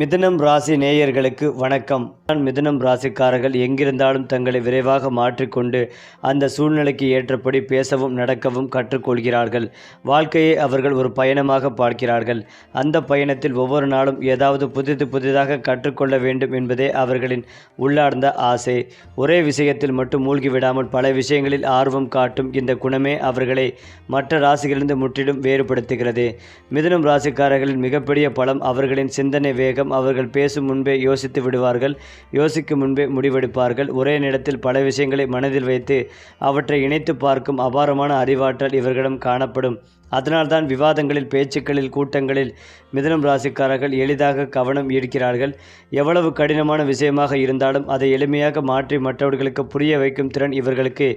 மிதுனம் ராசி நேயர்களுக்கு வணக்கம். நான் மிதுனம் ராசிக்காரர்கள் எங்கிருந்தாலும் தங்களை விரைவாக மாற்றிக்கொண்டு அந்த சூழ்நிலைக்கு ஏற்றபடி பேசவும் நடக்கவும் கற்றுக்கொள்கிறார்கள். வாழ்க்கையை அவர்கள் ஒரு பயணமாக பார்க்கிறார்கள். அந்த பயணத்தில் ஒவ்வொரு நாளும் ஏதாவது புதிது புதிதாக கற்றுக்கொள்ள வேண்டும் என்பதே அவர்களின் உள்ளார்ந்த ஆசை. ஒரே விஷயத்தில் மட்டும் மூழ்கிவிடாமல் பல விஷயங்களில் ஆர்வம் காட்டும் இந்த குணமே அவர்களை மற்ற ராசிகளிலிருந்து முற்றிலும் வேறுபடுத்துகிறது. மிதுனம் ராசிக்காரர்களின் மிகப்பெரிய பலம் அவர்களின் சிந்தனை வேகம் அவர்கள் பேசும் முன்பே யோசித்து விடுவார்கள் யோசிக்கும் முன்பே முடிவெடுப்பார்கள். ஒரே நேரத்தில் பல விஷயங்களை மனதில் வைத்து அவற்றை இணைத்து பார்க்கும் அபாரமான அறிவாற்றல் இவர்களிடம் காணப்படும். அதனால்தான் விவாதங்களில் பேச்சுக்களில் கூட்டங்களில் மிதனம் ராசிக்காரர்கள் எளிதாக கவனம் ஈர்க்கிறார்கள். எவ்வளவு கடினமான விஷயமாக இருந்தாலும் அதை எளிமையாக மாற்றி மற்றவர்களுக்கு புரிய வைக்கும் திறன் இவர்களுக்கு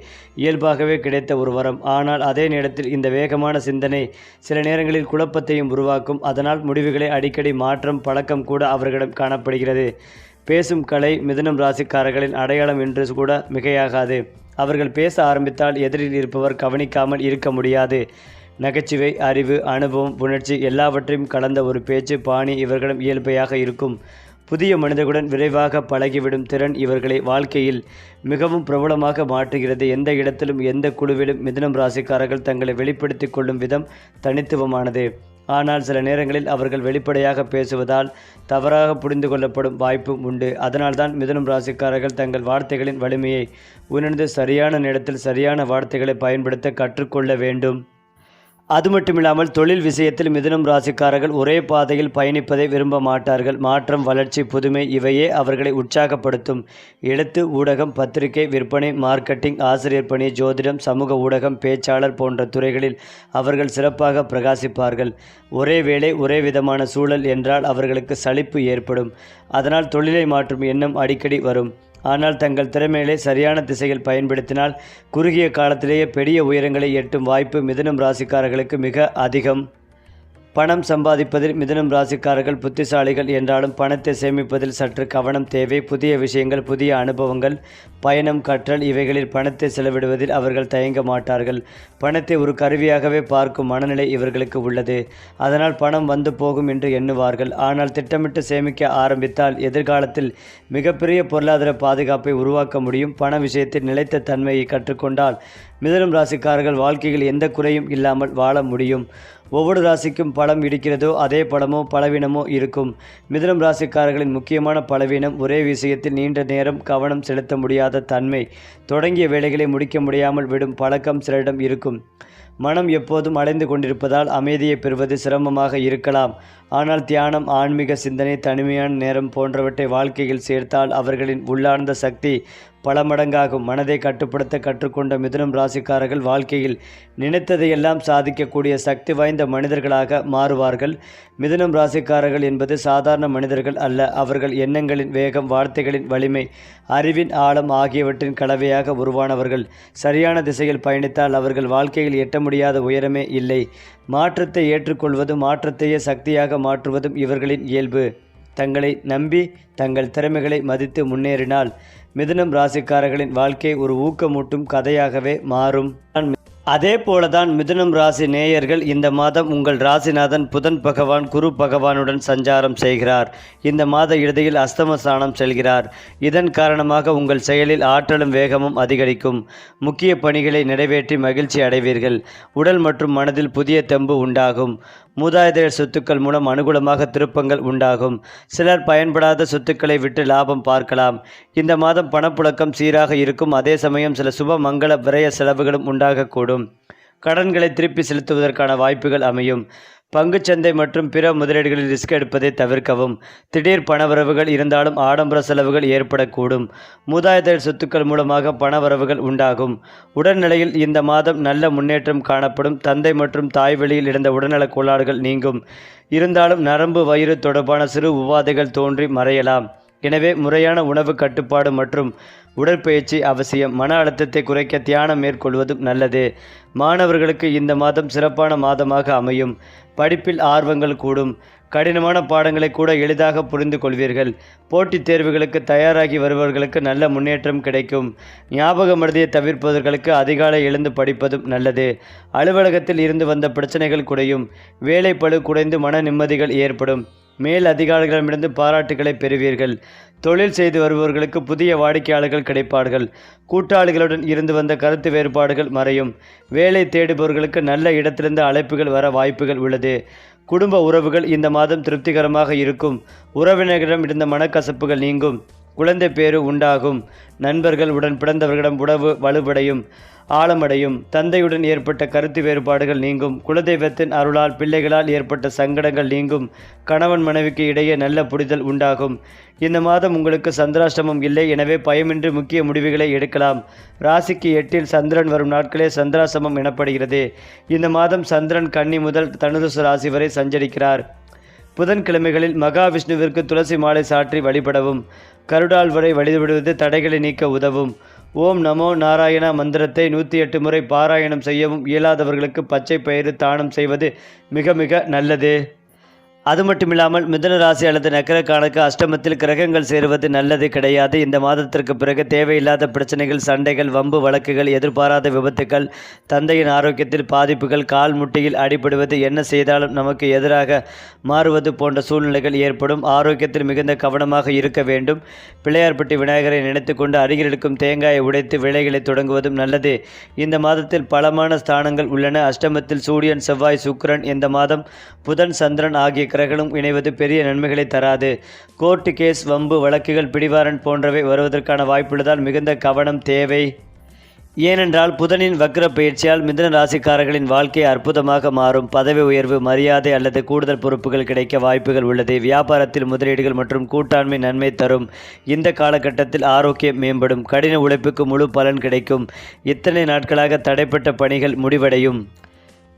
இயல்பாகவே கிடைத்த ஒரு வரம். ஆனால் அதே நேரத்தில் இந்த வேகமான சிந்தனை சில நேரங்களில் குழப்பத்தையும் உருவாக்கும். அதனால் முடிவுகளை அடிக்கடி மாற்றம் பழக்கம் கூட அவர்களிடம் காணப்படுகிறது. பேசும் கலை மிதனம் ராசிக்காரர்களின் அடையாளம் என்று கூட மிகையாகாது. அவர்கள் பேச ஆரம்பித்தால் எதிரில் இருப்பவர் கவனிக்காமல் இருக்க முடியாது. நகைச்சுவை அறிவு அனுபவம் உணர்ச்சி எல்லாவற்றையும் கலந்த ஒரு பேச்சு பாணி இவர்களிடம் இயல்பையாக இருக்கும். புதிய மனிதர்களுடன் விரைவாக பழகிவிடும் திறன் இவர்களை வாழ்க்கையில் மிகவும் பிரபலமாக மாற்றுகிறது. எந்த இடத்திலும் எந்த குழுவிலும் மிதுனம் ராசிக்காரர்கள் தங்களை வெளிப்படுத்திக் கொள்ளும் விதம் தனித்துவமானது. ஆனால் சில நேரங்களில் அவர்கள் வெளிப்படையாக பேசுவதால் தவறாக புரிந்து கொள்ளப்படும் வாய்ப்பும் உண்டு. அதனால்தான் மிதுனம் ராசிக்காரர்கள் தங்கள் வார்த்தைகளின் வலிமையை உணர்ந்து சரியான நேரத்தில் சரியான வார்த்தைகளை பயன்படுத்த கற்றுக்கொள்ள வேண்டும். அது மட்டுமில்லாமல் தொழில் விஷயத்தில் மிதுனம் ராசிக்காரர்கள் ஒரே பாதையில் பயணிப்பதை விரும்ப மாட்டார்கள். மாற்றம் வளர்ச்சி புதுமை இவையே அவர்களை உற்சாகப்படுத்தும். எழுத்து ஊடகம் பத்திரிகை விற்பனை மார்க்கெட்டிங் ஆசிரியர் பணி ஜோதிடம் சமூக ஊடகம் பேச்சாளர் போன்ற துறைகளில் அவர்கள் சிறப்பாக பிரகாசிப்பார்கள். ஒரே வேளை ஒரே விதமான சூழல் என்றால் அவர்களுக்கு சலிப்பு ஏற்படும். அதனால் தொழிலை மாற்றும் எண்ணம் அடிக்கடி வரும். ஆனால் தங்கள் திறமைகளை சரியான திசையில் பயன்படுத்தினால் குறுகிய காலத்திலேயே பெரிய உயரங்களை எட்டும் வாய்ப்பு மிதனம் ராசிக்காரர்களுக்கு மிக அதிகம். பணம் சம்பாதிப்பதில் மிதுனம் ராசிக்காரர்கள் புத்திசாலிகள் என்றாலும் பணத்தை சேமிப்பதில் சற்று கவனம் தேவை. புதிய விஷயங்கள் புதிய அனுபவங்கள் பயணம் கற்றல் இவைகளில் பணத்தை செலவிடுவதில் அவர்கள் தயங்க மாட்டார்கள். பணத்தை ஒரு கருவியாகவே பார்க்கும் மனநிலை இவர்களுக்கு உள்ளது. அதனால் பணம் வந்து போகும் என்று எண்ணுவார்கள். ஆனால் திட்டமிட்டு சேமிக்க ஆரம்பித்தால் எதிர்காலத்தில் மிகப்பெரிய பொருளாதார பாதுகாப்பை உருவாக்க முடியும். பண விஷயத்தில் நிலைத்த தன்மையை கற்றுக்கொண்டால் மிதனம் ராசிக்காரர்கள் வாழ்க்கையில் எந்த குறையும் இல்லாமல் வாழ முடியும். ஒவ்வொரு ராசிக்கும் பலம் இருக்கிறதோ அதே பலமோ பலவீனமோ இருக்கும். மிதுனம் ராசிக்காரர்களின் முக்கியமான பலவீனம் ஒரே விஷயத்தில் நீண்ட நேரம் கவனம் செலுத்த முடியாத தன்மை. தொடங்கிய வேலைகளை முடிக்க முடியாமல் விடும் பழக்கம் சிலரிடம் இருக்கும். மனம் எப்போதும் அலைந்து கொண்டிருப்பதால் அமைதியை பெறுவது சிரமமாக இருக்கலாம். ஆனால் தியானம் ஆன்மீக சிந்தனை தனிமையான நேரம் போன்றவற்றை வாழ்க்கையில் சேர்த்தால் அவர்களின் உள்ளார்ந்த சக்தி பல மடங்காகும். மனதை கட்டுப்படுத்த கற்றுக்கொண்ட மிதுனம் ராசிக்காரர்கள் வாழ்க்கையில் நினைத்ததையெல்லாம் சாதிக்கக்கூடிய சக்தி வாய்ந்த மனிதர்களாக மாறுவார்கள். மிதுனம் ராசிக்காரர்கள் என்பது சாதாரண மனிதர்கள் அல்ல. அவர்கள் எண்ணங்களின் வேகம் வார்த்தைகளின் வலிமை அறிவின் ஆழம் ஆகியவற்றின் கலவையாக உருவானவர்கள். சரியான திசையில் பயணித்தால் அவர்கள் வாழ்க்கையில் எட்ட முடியாத உயரமே இல்லை. மாற்றத்தை ஏற்றுக்கொள்வதும் மாற்றத்தையே சக்தியாக மாற்றுவதும் இவர்களின் இயல்பு. தங்களை நம்பி தங்கள் திறமைகளை மதித்து முன்னேறினால் மிதுனம் ராசிக்காரர்களின் வாழ்க்கை ஒரு ஊக்கமூட்டும் கதையாகவே மாறும். நான் அதே போலதான் மிதுனம் ராசி நேயர்கள் இந்த மாதம் உங்கள் ராசிநாதன் புதன் பகவான் குரு பகவானுடன் சஞ்சாரம் செய்கிறார். இந்த மாத இறுதியில் அஸ்தமஸ்தானம் செல்கிறார். இதன் காரணமாக உங்கள் செயலில் ஆற்றலும் வேகமும் அதிகரிக்கும். முக்கிய பணிகளை நிறைவேற்றி மகிழ்ச்சி அடைவீர்கள். உடல் மற்றும் மனதில் புதிய தெம்பு உண்டாகும். மூதாதையர் சொத்துக்கள் மூலம் அனுகூலமாக திருப்பங்கள் உண்டாகும். சிலர் பயன்படாத சொத்துக்களை விட்டு லாபம் பார்க்கலாம். இந்த மாதம் பணப்புழக்கம் சீராக இருக்கும். அதே சமயம் சில சுப மங்கள விரய செலவுகளும் உண்டாகக்கூடும். கடன்களை திருப்பி செலுத்துவதற்கான வாய்ப்புகள் அமையும். பங்குச்சந்தை மற்றும் பிற முதலீடுகளில் ரிஸ்க் எடுப்பதை தவிர்க்கவும். திடீர் பணவரவுகள் இருந்தாலும் ஆடம்பர செலவுகள் ஏற்படக்கூடும். மூதாதையர் சொத்துக்கள் மூலமாக பணவரவுகள் உண்டாகும். உடல்நிலையில் இந்த மாதம் நல்ல முன்னேற்றம் காணப்படும். தந்தை மற்றும் தாய் வழியில் இருந்த உடல்நலக் கோளாறுகள் நீங்கும். இருந்தாலும் நரம்பு வயிறு தொடர்பான சிறு உபாதைகள் தோன்றி மறையலாம். எனவே முறையான உணவு கட்டுப்பாடு மற்றும் உடற்பயிற்சி அவசியம். மன அழுத்தத்தை குறைக்க தியானம் மேற்கொள்வதும் நல்லது. மாணவர்களுக்கு இந்த மாதம் சிறப்பான மாதமாக அமையும். படிப்பில் ஆர்வங்கள் கூடும். கடினமான பாடங்களை கூட எளிதாக புரிந்து கொள்வீர்கள். போட்டித் தேர்வுகளுக்கு தயாராகி வருபவர்களுக்கு நல்ல முன்னேற்றம் கிடைக்கும். ஞாபக மருதியை தவிர்ப்பவர்களுக்கு அதிகாலை எழுந்து படிப்பதும் நல்லது. அலுவலகத்தில் இருந்து வந்த பிரச்சனைகள் குறையும். வேலை பழு குறைந்து மன நிம்மதிகள் ஏற்படும். மேல் அதிகாரிகளிடமிருந்து பாராட்டுகளை பெறுவீர்கள். தொழில் செய்து வருபவர்களுக்கு புதிய வாடிக்கையாளர்கள் கிடைப்பார்கள். கூட்டாளிகளுடன் இருந்து வந்த கருத்து வேறுபாடுகள் மறையும். வேலை தேடுபவர்களுக்கு நல்ல இடத்திலிருந்து அழைப்புகள் வர வாய்ப்புகள் உள்ளது. குடும்ப உறவுகள் இந்த மாதம் திருப்திகரமாக இருக்கும். உறவினர்களிடம் இருந்த மனக்கசப்புகள் நீங்கும். குழந்தை பேறு உண்டாகும். நண்பர்கள் உடன் பிறந்தவர்களிடம் உறவு வலுவடையும். ஆழமடையும். தந்தையுடன் ஏற்பட்ட கருத்து வேறுபாடுகள் நீங்கும். குலதெய்வத்தின் அருளால் பிள்ளைகளால் ஏற்பட்ட சங்கடங்கள் நீங்கும். கணவன் மனைவிக்கு இடையே நல்ல புரிதல் உண்டாகும். இந்த மாதம் உங்களுக்கு சந்திராஷ்டமம் இல்லை எனவே பயமின்றி முக்கிய முடிவுகளை எடுக்கலாம். ராசிக்கு எட்டில் சந்திரன் வரும் நாட்களே சந்திராசிரமம் எனப்படுகிறது. இந்த மாதம் சந்திரன் கன்னி முதல் தனுசு ராசி வரை சஞ்சரிக்கிறார். புதன்கிழமைகளில் மகாவிஷ்ணுவிற்கு துளசி மாலை சாற்றி வழிபடவும். கருடால் வரை வழிபடுவது தடைகளை நீக்க உதவும். ஓம் நமோ நாராயண மந்திரத்தை நூற்றி எட்டு முறை பாராயணம் செய்யவும் இயலாதவர்களுக்கு பச்சை பயிறு தானம் செய்வது மிக மிக நல்லது. அது மட்டுமில்லாமல் மிதன ராசி அல்லது நக்கரக்கானுக்கு அஷ்டமத்தில் கிரகங்கள் சேருவது நல்லது கிடையாது. இந்த மாதத்திற்கு பிறகு தேவையில்லாத பிரச்சனைகள் சண்டைகள் வம்பு வழக்குகள் எதிர்பாராத விபத்துக்கள் தந்தையின் ஆரோக்கியத்தில் பாதிப்புகள் கால் முட்டியில் அடிபடுவது என்ன செய்தாலும் நமக்கு எதிராக மாறுவது போன்ற சூழ்நிலைகள் ஏற்படும். ஆரோக்கியத்தில் மிகுந்த கவனமாக இருக்க வேண்டும். பிள்ளையார்பட்டி விநாயகரை நினைத்து கொண்டு அருகில் இருக்கும் தேங்காயை உடைத்து விலைகளை தொடங்குவதும் நல்லது. இந்த மாதத்தில் பலமான ஸ்தானங்கள் உள்ளன. அஷ்டமத்தில் சூரியன் செவ்வாய் சுக்கரன் இந்த மாதம் புதன் சந்திரன் ஆகிய கிரகங்களும் இணைவது பெரிய நன்மைகளை தராது. கோர்ட்டு கேஸ் வம்பு வழக்குகள் பிடிவாரன் போன்றவை வருவதற்கான வாய்ப்புள்ளதால் மிகுந்த கவனம் தேவை. ஏனென்றால் புதனின் வக்ர பயிற்சியால் மிதுன ராசிக்காரர்களின் வாழ்க்கை அற்புதமாக மாறும். பதவி உயர்வு மரியாதை அல்லது கூடுதல் பொறுப்புகள் கிடைக்க வாய்ப்புகள் உள்ளது. வியாபாரத்தில் முதலீடுகள் மற்றும் கூட்டாண்மை நன்மை தரும். இந்த காலகட்டத்தில் ஆரோக்கியம் மேம்படும். கடின உழைப்புக்கு முழு பலன் கிடைக்கும். இத்தனை நாட்களாக தடைப்பட்ட பணிகள் முடிவடையும்.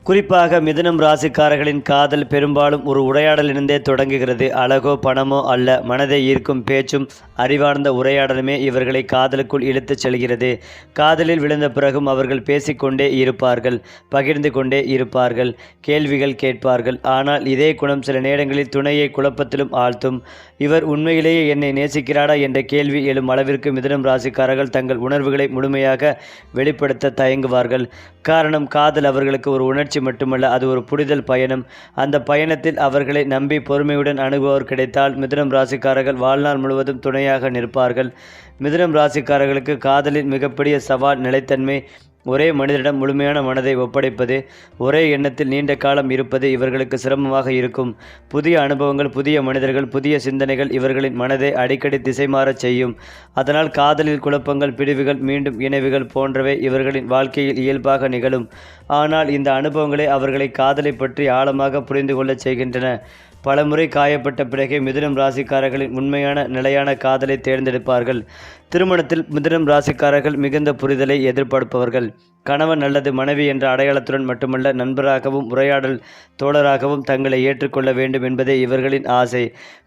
குறிப்பாக மிதுனம் ராசிக்காரர்களின் காதல் பெரும்பாலும் ஒரு உரையாடலிருந்தே தொடங்குகிறது. அழகோ பணமோ அல்ல மனதை ஈர்க்கும் பேச்சும் அறிவார்ந்த உரையாடலுமே இவர்களை காதலுக்குள் இழுத்துச் செல்கிறது. காதலில் விழுந்த பிறகும் அவர்கள் பேசிக்கொண்டே இருப்பார்கள் பகிர்ந்து கொண்டே இருப்பார்கள் கேள்விகள் கேட்பார்கள். ஆனால் இதே குணம் சில நேரங்களில் துணையை குழப்பத்திலும் ஆழ்த்தும். இவர் உண்மையிலேயே என்னை நேசிக்கிறாரா என்ற கேள்வி எழும் அளவிற்கு மிதுனம் ராசிக்காரர்கள் தங்கள் உணர்வுகளை முழுமையாக வெளிப்படுத்த தயங்குவார்கள். காரணம் காதல் அவர்களுக்கு ஒரு உணர்ச்சி மட்டுமல்ல அது ஒரு புரிதல் பயணம். அந்த பயணத்தில் அவர்களை நம்பி பொறுமையுடன் அணுகுவோர் கிடைத்தால் மிதுனம் ராசிக்காரர்கள் வாழ்நாள் முழுவதும் துணையாக நிற்பார்கள். மிதுனம் ராசிக்காரர்களுக்கு காதலின் மிகப்பெரிய சவால் நிலைத்தன்மை ஒரே மனிதரிடம் முழுமையான மனதை ஒப்படைப்பது ஒரே எண்ணத்தில் நீண்ட காலம் இருப்பது இவர்களுக்கு சிரமமாக இருக்கும். புதிய அனுபவங்கள் புதிய மனிதர்கள் புதிய சிந்தனைகள் இவர்களின் மனதை அடிக்கடி திசை மாறச் செய்யும். அதனால் காதலில் குழப்பங்கள் பிடிவுகள் மீண்டும் இணைவுகள் போன்றவை இவர்களின் வாழ்க்கையில் இயல்பாக நிகழும். ஆனால் இந்த அனுபவங்களே அவர்களை காதலை பற்றி ஆழமாக புரிந்து கொள்ளச் செய்கின்றன. பலமுறை காயப்பட்ட பிறகே மிதுனம் ராசிக்காரர்களின் உண்மையான நிலையான காதலை தேர்ந்தெடுப்பார்கள். திருமணத்தில் மிதனம் ராசிக்காரர்கள் மிகுந்த புரிதலை எதிர்பார்ப்பவர்கள். கணவன் அல்லது மனைவி என்ற அடையாளத்துடன் மட்டுமல்ல நண்பராகவும் உரையாடல் தோழராகவும் தங்களை ஏற்றுக்கொள்ள வேண்டும் என்பதே இவர்களின் ஆசை.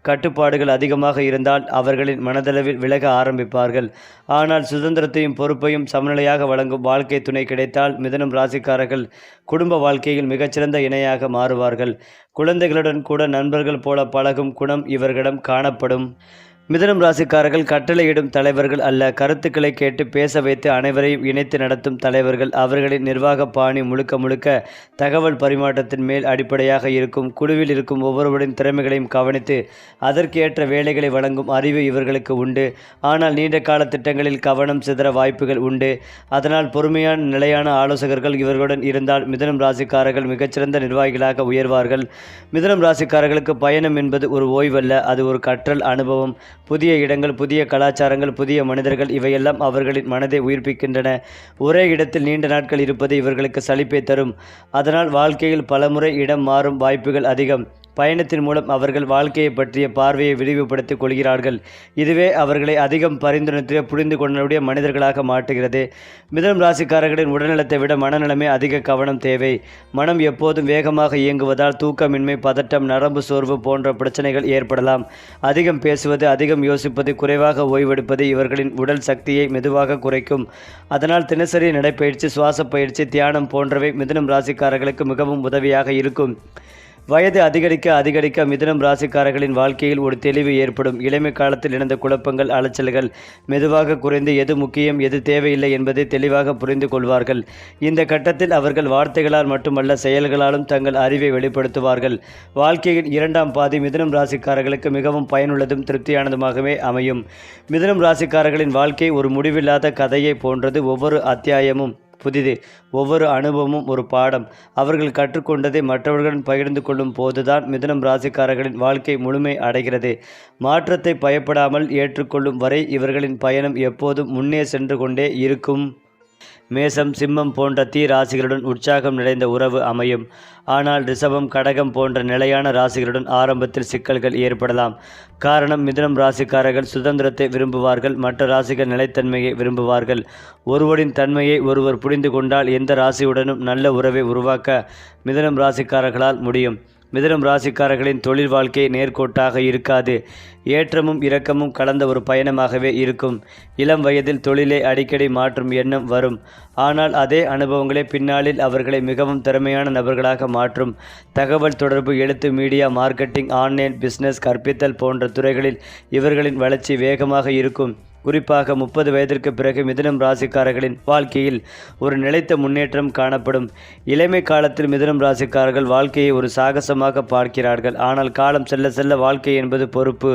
கட்டுப்பாடுகள் அதிகமாக இருந்தால் அவர்களின் மனதளவில் விலக ஆரம்பிப்பார்கள். ஆனால் சுதந்திரத்தையும் பொறுப்பையும் சமநிலையாக வழங்கும் வாழ்க்கை துணை கிடைத்தால் மிதனம் ராசிக்காரர்கள் குடும்ப வாழ்க்கையில் மிகச்சிறந்த இணையாக மாறுவார்கள். குழந்தைகளுடன் கூட நண்பர்கள் போல பழகும் குணம் இவர்களிடம் காணப்படும். மிதனம் ராசிக்காரர்கள் கட்டளையிடும் தலைவர்கள் அல்ல. கருத்துக்களை கேட்டு பேச வைத்து அனைவரையும் இணைத்து நடத்தும் தலைவர்கள் அவர்களின் நிர்வாக பாணி முழுக்க முழுக்க தகவல் பரிமாற்றத்தின் மேல் அடிப்படையாக இருக்கும். குழுவில் இருக்கும் ஒவ்வொருவரின் திறமைகளையும் கவனித்து அதற்கேற்ற வேலைகளை வழங்கும் அறிவு இவர்களுக்கு உண்டு. ஆனால் நீண்ட கால திட்டங்களில் கவனம் சிதற வாய்ப்புகள் உண்டு. அதனால் பொறுமையான நிலையான ஆலோசகர்கள் இவர்களுடன் இருந்தால் மிதனம் ராசிக்காரர்கள் மிகச்சிறந்த நிர்வாகிகளாக உயர்வார்கள். மிதனம் ராசிக்காரர்களுக்கு பயணம் என்பது ஒரு ஓய்வல்ல அது ஒரு கற்றல் அனுபவம். புதிய இடங்கள் புதிய கலாச்சாரங்கள் புதிய மனிதர்கள் இவையெல்லாம் அவர்களின் மனதை உயிர்ப்பிக்கின்றன. ஒரே இடத்தில் நீண்ட நாட்கள் இருப்பது இவர்களுக்கு சலிப்பை தரும். அதனால் வாழ்க்கையில் பலமுறை இடம் மாறும் வாய்ப்புகள் அதிகம். பயணத்தின் மூலம் அவர்கள் வாழ்க்கையை பற்றிய பார்வையை விரிவுபடுத்திக் கொள்கிறார்கள். இதுவே அவர்களை அதிகம் பரிந்துரைத்து புரிந்து கொள்ளக்கூடிய மனிதர்களாக மாற்றுகிறது. மிதனம் ராசிக்காரர்களின் உடல்நலத்தை விட மனநலமே அதிக கவனம் தேவை. மனம் எப்போதும் வேகமாக இயங்குவதால் தூக்கமின்மை பதட்டம் நரம்பு சோர்வு போன்ற பிரச்சனைகள் ஏற்படலாம். அதிகம் பேசுவது அதிகம் யோசிப்பது குறைவாக ஓய்வெடுப்பது இவர்களின் உடல் சக்தியை மெதுவாக குறைக்கும். அதனால் தினசரி நடைப்பயிற்சி சுவாச பயிற்சி தியானம் போன்றவை மிதனம் ராசிக்காரர்களுக்கு மிகவும் உதவியாக இருக்கும். வயது அதிகரிக்க அதிகரிக்க மிதுனம் ராசிக்காரர்களின் வாழ்க்கையில் ஒரு தெளிவு ஏற்படும். இளமை காலத்தில் இருந்த குழப்பங்கள் அலைச்சல்கள் மெதுவாக குறைந்து எது முக்கியம் எது தேவையில்லை என்பதை தெளிவாக புரிந்து கொள்வார்கள். இந்த கட்டத்தில் அவர்கள் வார்த்தைகளால் மட்டுமல்ல செயல்களாலும் தங்கள் அறிவை வெளிப்படுத்துவார்கள். வாழ்க்கையின் இரண்டாம் பாதி மிதுனம் ராசிக்காரர்களுக்கு மிகவும் பயனுள்ளதும் திருப்தியானதுமாகவே அமையும். மிதுனம் ராசிக்காரர்களின் வாழ்க்கை ஒரு முடிவில்லாத கதையை போன்றது. ஒவ்வொரு அத்தியாயமும் புதிது. ஒவ்வொரு அனுபவமும் ஒரு பாடம். அவர்கள் கற்றுக்கொண்டதை மற்றவர்களுடன் பகிர்ந்து கொள்ளும் போதுதான் மிதுனம் ராசிக்காரர்களின் வாழ்க்கை முழுமை அடைகிறது. மாற்றத்தை பயப்படாமல் ஏற்றுக்கொள்ளும் வரை இவர்களின் பயணம் எப்போதும் முன்னே சென்று கொண்டே இருக்கும். மேசம் சிம்மம் போன்ற தீ ராசிகளுடன் உற்சாகம் நிறைந்த உறவு அமையும். ஆனால் ரிஷபம் கடகம் போன்ற நிலையான ராசிகளுடன் ஆரம்பத்தில் சிக்கல்கள் ஏற்படலாம். காரணம் மிதுனம் ராசிக்காரர்கள் சுதந்திரத்தை விரும்புவார்கள் மற்ற ராசிகள் நிலைத்தன்மையை விரும்புவார்கள். ஒருவரின் தன்மையை ஒருவர் புரிந்து கொண்டால் எந்த ராசியுடனும் நல்ல உறவை உருவாக்க மிதுனம் ராசிக்காரர்களால் முடியும். மிதனம் ராசிக்காரர்களின் தொழில் வாழ்க்கை நேர்கோட்டாக இருக்காது. ஏற்றமும் இரக்கமும் கலந்த ஒரு பயணமாகவே இருக்கும். இளம் வயதில் தொழிலை அடிக்கடி மாற்றும் எண்ணம் வரும். ஆனால் அதே அனுபவங்களே பின்னாளில் அவர்களை மிகவும் திறமையான நபர்களாக மாற்றும். தகவல் தொடர்பு எழுத்து மீடியா மார்க்கெட்டிங் ஆன்லைன் பிஸ்னஸ் கற்பித்தல் போன்ற துறைகளில் இவர்களின் வளர்ச்சி வேகமாக இருக்கும். குறிப்பாக முப்பது வயதிற்கு பிறகு மிதுனம் ராசிக்காரர்களின் வாழ்க்கையில் ஒரு நிலைத்த முன்னேற்றம் காணப்படும். இளமை காலத்தில் மிதுனம் ராசிக்காரர்கள் வாழ்க்கையை ஒரு சாகசமாக பார்க்கிறார்கள். ஆனால் காலம் செல்ல செல்ல வாழ்க்கை என்பது பொறுப்பு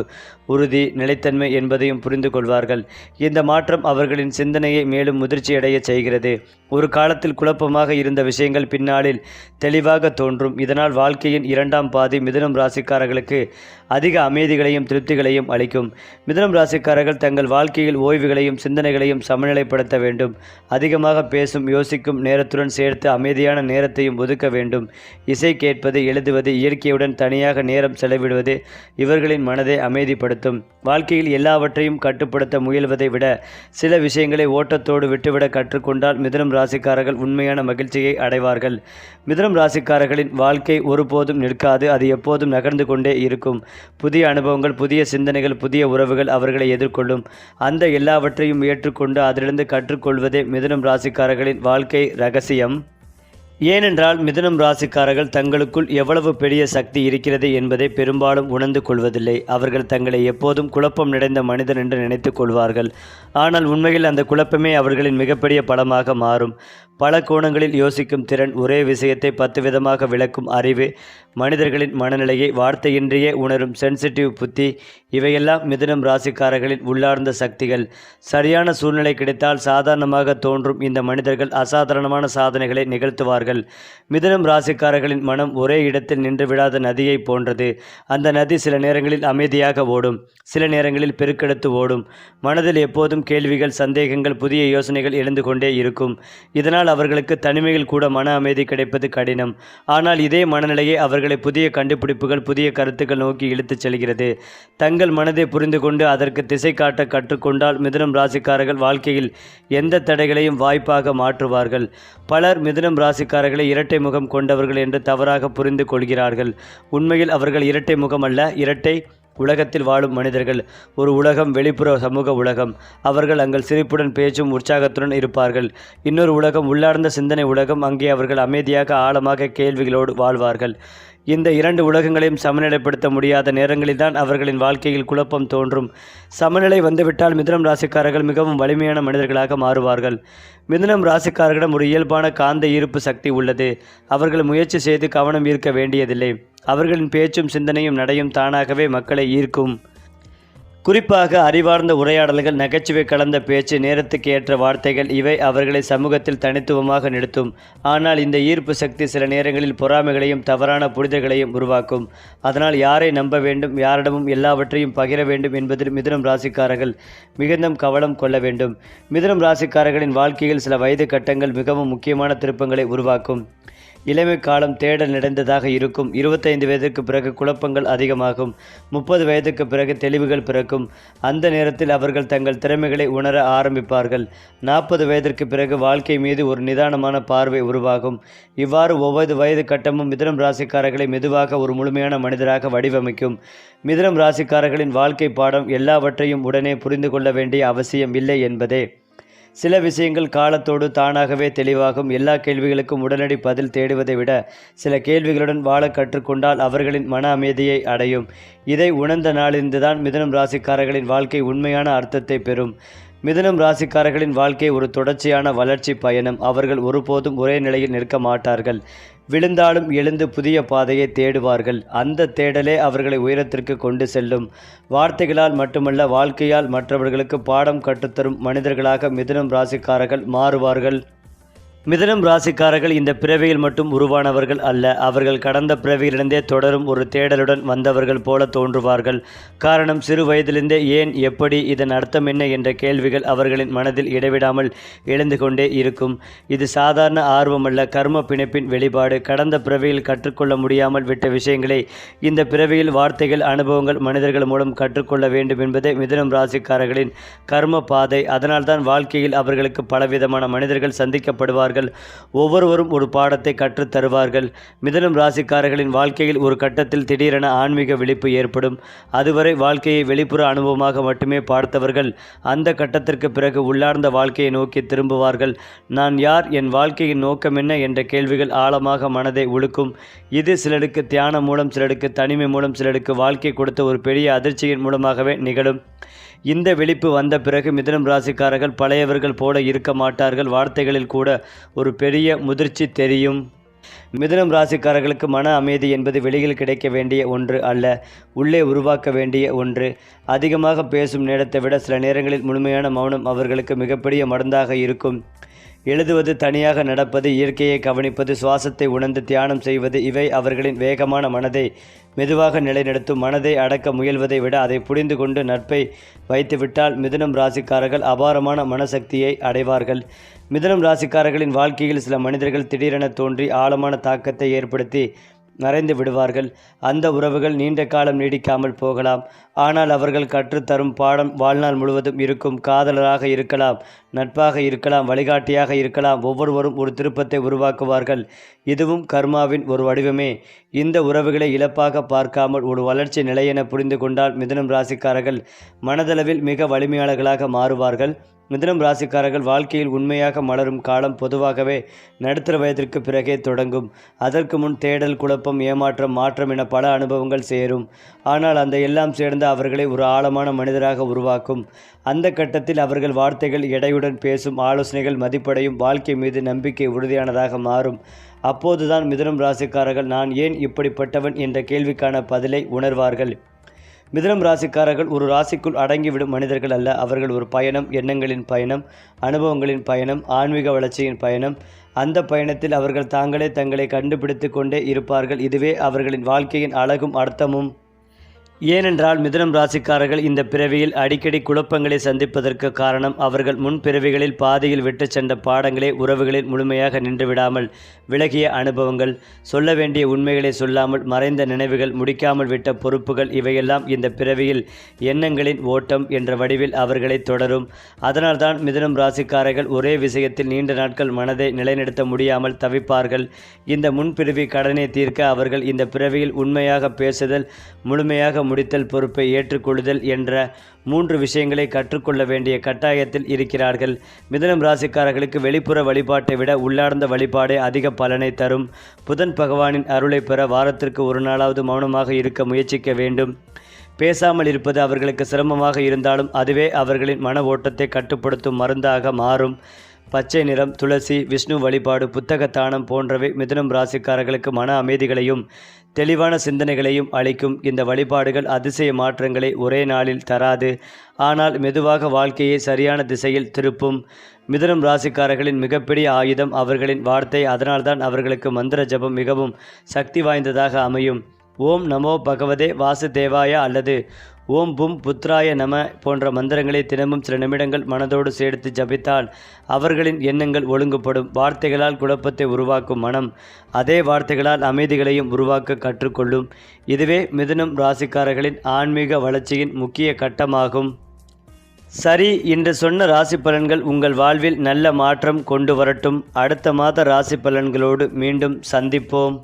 உறுதி நிலைத்தன்மை என்பதையும் புரிந்து கொள்வார்கள். இந்த மாற்றம் அவர்களின் சிந்தனையை மேலும் முதிர்ச்சியடைய செய்கிறது. ஒரு காலத்தில் குழப்பமாக இருந்த விஷயங்கள் பின்னாளில் தெளிவாக தோன்றும். இதனால் வாழ்க்கையின் இரண்டாம் பாதி மிதுனம் ராசிக்காரர்களுக்கு அதிக அமைதிகளையும் திருப்திகளையும் அளிக்கும். மிதனம் ராசிக்காரர்கள் தங்கள் வாழ்க்கையில் ஓய்வுகளையும் சிந்தனைகளையும் சமநிலைப்படுத்த வேண்டும். அதிகமாக பேசும் யோசிக்கும் நேரத்துடன் சேர்த்து அமைதியான நேரத்தையும் ஒதுக்க வேண்டும். இசை கேட்பது எழுதுவது இயற்கையுடன் தனியாக நேரம் செலவிடுவது இவர்களின் மனதை அமைதிப்படுத்தும். வாழ்க்கையில் எல்லாவற்றையும் கட்டுப்படுத்த முயல்வதை விட சில விஷயங்களை ஓட்டத்தோடு விட்டுவிட கற்றுக்கொண்டால் மிதனம் ராசிக்காரர்கள் உண்மையான மகிழ்ச்சியை அடைவார்கள். மிதனம் ராசிக்காரர்களின் வாழ்க்கை ஒருபோதும் நிற்காது அது எப்போதும் நகர்ந்து கொண்டே இருக்கும். புதிய அனுபவங்கள் புதிய சிந்தனைகள் புதிய உறவுகள் அவர்களை எதிர்கொள்ளும். அந்த எல்லாவற்றையும் ஏற்றுக்கொண்டு அதிலிருந்து கற்றுக்கொள்வதே மிதுனம் ராசிக்காரர்களின் வாழ்க்கை ரகசியம். ஏனென்றால் மிதுனம் ராசிக்காரர்கள் தங்களுக்குள் எவ்வளவு பெரிய சக்தி இருக்கிறது என்பதை பெரும்பாலும் உணர்ந்து கொள்வதில்லை. அவர்கள் தங்களை எப்போதும் குழப்பம் நிறைந்த மனிதன் என்று நினைத்துக் கொள்வார்கள். ஆனால் உண்மையில் அந்த குழப்பமே அவர்களின் மிகப்பெரிய பலமாக மாறும். பல கோணங்களில் யோசிக்கும் திறன் ஒரே விஷயத்தை பத்து விதமாக விளக்கும் அறிவு மனிதர்களின் மனநிலையை வார்த்தையின்றியே உணரும் சென்சிட்டிவ் புத்தி இவையெல்லாம் மிதுனம் ராசிக்காரர்களின் உள்ளார்ந்த சக்திகள். சரியான சூழ்நிலை கிடைத்தால் சாதாரணமாக தோன்றும் இந்த மனிதர்கள் அசாதாரணமான சாதனைகளை நிகழ்த்துவார்கள். மிதுனம் ராசிக்காரர்களின் மனம் ஒரே இடத்தில் நின்று விடாத நதியை போன்றது. அந்த நதி சில நேரங்களில் அமைதியாக ஓடும் சில நேரங்களில் பெருக்கெடுத்து ஓடும். மனதில் எப்போதும் கேள்விகள் சந்தேகங்கள் புதிய யோசனைகள் எழுந்து கொண்டே இருக்கும். இதனால் அவர்களுக்கு தனிமையில் கூட மன அமைதி கிடைப்பது கடினம். ஆனால் இதே மனநிலையை அவர்களை புதிய கண்டுபிடிப்புகள் புதிய கருத்துக்கள் நோக்கி இழுத்துச் செல்கிறது. தங்கள் மனதை புரிந்து கொண்டு அதற்கு திசை காட்ட கற்றுக்கொண்டால் மிதுனம் ராசிக்காரர்கள் வாழ்க்கையில் எந்த தடைகளையும் வாய்ப்பாக மாற்றுவார்கள். பலர் மிதுனம் ராசிக்காரர்களை இரட்டை முகம் கொண்டவர்கள் என்று தவறாக புரிந்து கொள்கிறார்கள். உண்மையில் அவர்கள் இரட்டை முகம் அல்ல இரட்டை உலகத்தில் வாழும் மனிதர்கள் ஒரு உலகம் வெளிப்புற சமூக உலகம். அவர்கள் அங்கள் சிரிப்புடன் பேச்சும் உற்சாகத்துடன் இருப்பார்கள். இன்னொரு உலகம் உள்ளார்ந்த சிந்தனை உலகம். அங்கே அவர்கள் அமைதியாக ஆழமாக கேள்விகளோடு வாழ்வார்கள். இந்த இரண்டு உலகங்களையும் சமநிலைப்படுத்த முடியாத நேரங்களில்தான் அவர்களின் வாழ்க்கையில் குழப்பம் தோன்றும். சமநிலை வந்துவிட்டால் மிதுனம் ராசிக்காரர்கள் மிகவும் வலிமையான மனிதர்களாக மாறுவார்கள். மிதுனம் ராசிக்காரர்களிடம் ஒரு இயல்பான காந்த ஈர்ப்பு சக்தி உள்ளது. அவர்கள் முயற்சி செய்து கவனம் ஈர்க்க வேண்டியதில்லை. அவர்களின் பேச்சும் சிந்தனையும் நடையும் தானாகவே மக்களை ஈர்க்கும். குறிப்பாக அறிவார்ந்த உரையாடல்கள் நகைச்சுவை கலந்த பேச்சு நேரத்துக்கு ஏற்ற வார்த்தைகள் இவை அவர்களை சமூகத்தில் தனித்துவமாக நிறுத்தும். ஆனால் இந்த ஈர்ப்பு சக்தி சில நேரங்களில் பொறாமைகளையும் தவறான புரிதல்களையும் உருவாக்கும். அதனால் யாரை நம்ப வேண்டும் யாரிடமும் எல்லாவற்றையும் பகிர வேண்டும் என்பதில் மிதுனம் ராசிக்காரர்கள் மிகுந்த கவனம் கொள்ள வேண்டும். மிதுனம் ராசிக்காரர்களின் வாழ்க்கையில் சில வயது கட்டங்கள் மிகவும் முக்கியமான திருப்பங்களை உருவாக்கும். இளமை காலம் தேடல் நிறைந்ததாக இருக்கும். இருபத்தைந்து வயதுக்கு பிறகு குழப்பங்கள் அதிகமாகும். முப்பது வயதுக்கு பிறகு தெளிவுகள் பிறக்கும். அந்த நேரத்தில் அவர்கள் தங்கள் திறமைகளை உணர ஆரம்பிப்பார்கள். நாற்பது வயதிற்கு பிறகு வாழ்க்கை மீது ஒரு நிதானமான பார்வை உருவாகும். இவ்வாறு ஒவ்வொரு வயது கட்டமும் மிதனம் ராசிக்காரர்களை மெதுவாக ஒரு முழுமையான மனிதராக வடிவமைக்கும். மிதனம் ராசிக்காரர்களின் வாழ்க்கை பாடம் எல்லாவற்றையும் உடனே புரிந்து கொள்ள வேண்டிய அவசியம் இல்லை என்பதே. சில விஷயங்கள் காலத்தோடு தானாகவே தெளிவாகும். எல்லா கேள்விகளுக்கும் உடனடி பதில் தேடுவதை விட சில கேள்விகளுடன் வாழ கற்றுக்கொண்டால் அவர்களின் மன அமைதியை அடையும். இதை உணர்ந்த நாளிலிருந்துதான் மிதனம் ராசிக்காரர்களின் வாழ்க்கை உண்மையான அர்த்தத்தை பெறும். மிதனம் ராசிக்காரர்களின் வாழ்க்கை ஒரு தொடர்ச்சியான வளர்ச்சி பயணம். அவர்கள் ஒருபோதும் ஒரே நிலையில் நிற்க மாட்டார்கள். விழுந்தாலும் எழுந்து புதிய பாதையை தேடுவார்கள். அந்த தேடலே அவர்களை உயரத்திற்கு கொண்டு செல்லும். வார்த்தைகளால் மட்டுமல்ல வாழ்க்கையால் மற்றவர்களுக்கு பாடம் கற்றுத்தரும் மனிதர்களாக மிதுனம் ராசிக்காரர்கள் மாறுவார்கள். மிதனம் ராசிக்காரர்கள் இந்த பிறவியில் மட்டும் உருவானவர்கள் அல்ல. அவர்கள் கடந்த பிறவியிலிருந்தே தொடரும் ஒரு தேடலுடன் வந்தவர்கள் போல தோன்றுவார்கள். காரணம் சிறு வயதிலிருந்தே ஏன் எப்படி இதன் அர்த்தம் என்ன என்ற கேள்விகள் அவர்களின் மனதில் இடைவிடாமல் எழுந்து கொண்டே இருக்கும். இது சாதாரண ஆர்வமல்ல கர்ம பிணைப்பின் வெளிப்பாடு. கடந்த பிறவியில் கற்றுக்கொள்ள முடியாமல் விட்ட விஷயங்களை இந்த பிறவியில் வார்த்தைகள் அனுபவங்கள் மனிதர்கள் மூலம் கற்றுக்கொள்ள வேண்டும் என்பதே மிதனம் ராசிக்காரர்களின் கர்ம பாதை. அதனால்தான் வாழ்க்கையில் அவர்களுக்கு பலவிதமான மனிதர்கள் சந்திக்கப்படுவார்கள். தருவார்கள் ஒவ்வொருவரும் ஒரு பாடத்தை கற்றுத் தருவார்கள். மிதனம் ராசிக்காரர்களின் வாழ்க்கையில் ஒரு கட்டத்தில் திடீரென ஆன்மீக விழிப்பு ஏற்படும். அதுவரை வாழ்க்கையை வெளிப்புற அனுபவமாக மட்டுமே பார்த்தவர்கள் அந்த கட்டத்திற்கு பிறகு உள்ளார்ந்த வாழ்க்கையை நோக்கி திரும்புவார்கள். நான் யார்? என் வாழ்க்கையின் நோக்கம் என்ன? என்ற கேள்விகள் ஆழமாக மனதை உழுக்கும் இது சிலருக்கு தியானம் மூலம் சிலருக்கு தனிமை மூலம் சிலருக்கு வாழ்க்கை கொடுத்த ஒரு பெரிய அதிர்ச்சியின் மூலமாகவே நிகழும். இந்த விழிப்பு வந்த பிறகு மிதனம் ராசிக்காரர்கள் பழையவர்கள் போல இருக்க மாட்டார்கள். வார்த்தைகளில் கூட ஒரு பெரிய முதிர்ச்சி தெரியும். மிதனம் ராசிக்காரர்களுக்கு மன அமைதி என்பது வெளியில் கிடைக்க வேண்டிய ஒன்று அல்ல. உள்ளே உருவாக்க வேண்டிய ஒன்று. அதிகமாக பேசும் நேரத்தை விட சில நேரங்களில் முழுமையான மௌனம் அவர்களுக்கு மிகப்பெரிய மருந்தாக இருக்கும். எழுதுவது தனியாக நடப்பது இயற்கையை கவனிப்பது சுவாசத்தை உணர்ந்து தியானம் செய்வது இவை அவர்களின் வேகமான மனதை மெதுவாக நிலைநிறுத்தும் மனதை அடக்க முயல்வதை விட அதை புரிந்து கொண்டு நட்பை வைத்துவிட்டால் மிதுனம் ராசிக்காரர்கள் அபாரமான மனசக்தியை அடைவார்கள். மிதுனம் ராசிக்காரர்களின் வாழ்க்கையில் சில மனிதர்கள் திடீரென தோன்றி ஆழமான தாக்கத்தை ஏற்படுத்தி மறைந்து விடுவார்கள். அந்த உறவுகள் நீண்ட காலம் நீடிக்காமல் போகலாம். ஆனால் அவர்கள் கற்றுத்தரும் பாடம் வாழ்நாள் முழுவதும் இருக்கும். காதலராக இருக்கலாம் நட்பாக இருக்கலாம் வழிகாட்டியாக இருக்கலாம். ஒவ்வொருவரும் ஒரு திருப்பத்தை உருவாக்குவார்கள். இதுவும் கர்மாவின் ஒரு வடிவமே. இந்த உறவுகளை இழப்பாக பார்க்காமல் ஒரு வளர்ச்சி நிலையென புரிந்து கொண்டால் மிதனம் ராசிக்காரர்கள் மனதளவில் மிக வலிமையாளர்களாக மாறுவார்கள். மிதனம் ராசிக்காரர்கள் வாழ்க்கையில் உண்மையாக மலரும் காலம் பொதுவாகவே நடுத்தர வயதிற்கு பிறகே தொடங்கும். அதற்கு முன் தேடல் குழப்பம் ஏமாற்றம் மாற்றம் என பல அனுபவங்கள் சேரும். ஆனால் அந்த எல்லாம் சேர்ந்து அவர்களை ஒரு ஆழமான மனிதராக உருவாக்கும். அந்த கட்டத்தில் அவர்கள் வார்த்தைகள் எடையுடன் பேசும் ஆலோசனைகள் மதிப்படையும் வாழ்க்கை மீது நம்பிக்கை உறுதியானதாக மாறும். அப்போதுதான் மிதனம் ராசிக்காரர்கள் நான் ஏன் இப்படிப்பட்டவன்? என்ற கேள்விக்கான பதிலை உணர்வார்கள். மிதனம் ராசிக்காரர்கள் ஒரு ராசிக்குள் அடங்கிவிடும் மனிதர்கள் அல்ல. அவர்கள் ஒரு பயணம் எண்ணங்களின் பயணம் அனுபவங்களின் பயணம் ஆன்மீக வளர்ச்சியின் பயணம். அந்த பயணத்தில் அவர்கள் தாங்களே தங்களை கண்டுபிடித்து கொண்டே இருப்பார்கள். இதுவே அவர்களின் வாழ்க்கையின் அழகும் அர்த்தமும். ஏனென்றால் மிதுனம் ராசிக்காரர்கள் இந்த பிறவியில் அடிக்கடி குழப்பங்களை சந்திப்பதற்கு காரணம் அவர்கள் முன் பிறவிகளில் பாதையில் விட்டு சென்ற பாடங்களே உறவுகளில் முழுமையாக நின்றுவிடாமல் விலகிய அனுபவங்கள் சொல்ல வேண்டிய உண்மைகளை சொல்லாமல் மறைந்த நினைவுகள் முடிக்காமல் விட்ட பொறுப்புகள் இவையெல்லாம் இந்த பிறவியில் எண்ணங்களின் ஓட்டம் என்ற வடிவில் அவர்களை தொடரும். அதனால்தான் மிதுனம் ராசிக்காரர்கள் ஒரே விஷயத்தில் நீண்ட நாட்கள் மனதை நிலைநிறுத்த முடியாமல் தவிப்பார்கள். இந்த முன்பிறவி கடனை தீர்க்க அவர்கள் இந்த பிறவியில் உண்மையாக பேசுதல் முழுமையாக முடித்தல் பொறுப்பை ஏற்றுக்கொள்ளுதல் என்ற மூன்று விஷயங்களை கற்றுக்கொள்ள வேண்டிய கட்டாயத்தில் இருக்கிறார்கள். மிதனம் ராசிக்காரர்களுக்கு வெளிப்புற வழிபாட்டை விட உள்ளார்ந்த வழிபாடே அதிக பலனை தரும். புதன் பகவானின் அருளை பெற வாரத்திற்கு ஒரு நாளாவது மௌனமாக இருக்க முயற்சிக்க வேண்டும். பேசாமல் இருப்பது அவர்களுக்கு சிரமமாக இருந்தாலும் அதுவே அவர்களின் மன ஓட்டத்தை கட்டுப்படுத்தும் மருந்தாக மாறும். பச்சை நிறம் துளசி விஷ்ணு வழிபாடு புத்தக தானம் போன்றவை மிதுனம் ராசிக்காரர்களுக்கு மன அமைதிகளையும் தெளிவான சிந்தனைகளையும் அளிக்கும் இந்த வழிபாடுகள் அதிசய மாற்றங்களை ஒரே நாளில் தராது. ஆனால் மெதுவாக வாழ்க்கையை சரியான திசையில் திருப்பும் மிதனம் ராசிக்காரர்களின் மிகப்பெரிய ஆயுதம் அவர்களின் வார்த்தை. அதனால்தான் அவர்களுக்கு மந்திர ஜபம் மிகவும் சக்தி வாய்ந்ததாக அமையும். ஓம் நமோ பகவதே வாசுதேவாயா அல்லது ஓம் பும் புத்ராய நம போன்ற மந்திரங்களை தினமும் சில நிமிடங்கள் மனதோடு சேர்த்து ஜபித்தால் அவர்களின் எண்ணங்கள் ஒழுங்குபடும் வார்த்தைகளால் குழப்பத்தை உருவாக்கும் மனம் அதே வார்த்தைகளால் அமைதிகளையும் உருவாக்க கற்றுக்கொள்ளும். இதுவே மிதுனம் ராசிக்காரர்களின் ஆன்மீக வளர்ச்சியின் முக்கிய கட்டமாகும். சரி இன்று சொன்ன ராசி பலன்கள் உங்கள் வாழ்வில் நல்ல மாற்றம் கொண்டு வரட்டும். அடுத்த மாத ராசி பலன்களோடு மீண்டும் சந்திப்போம்.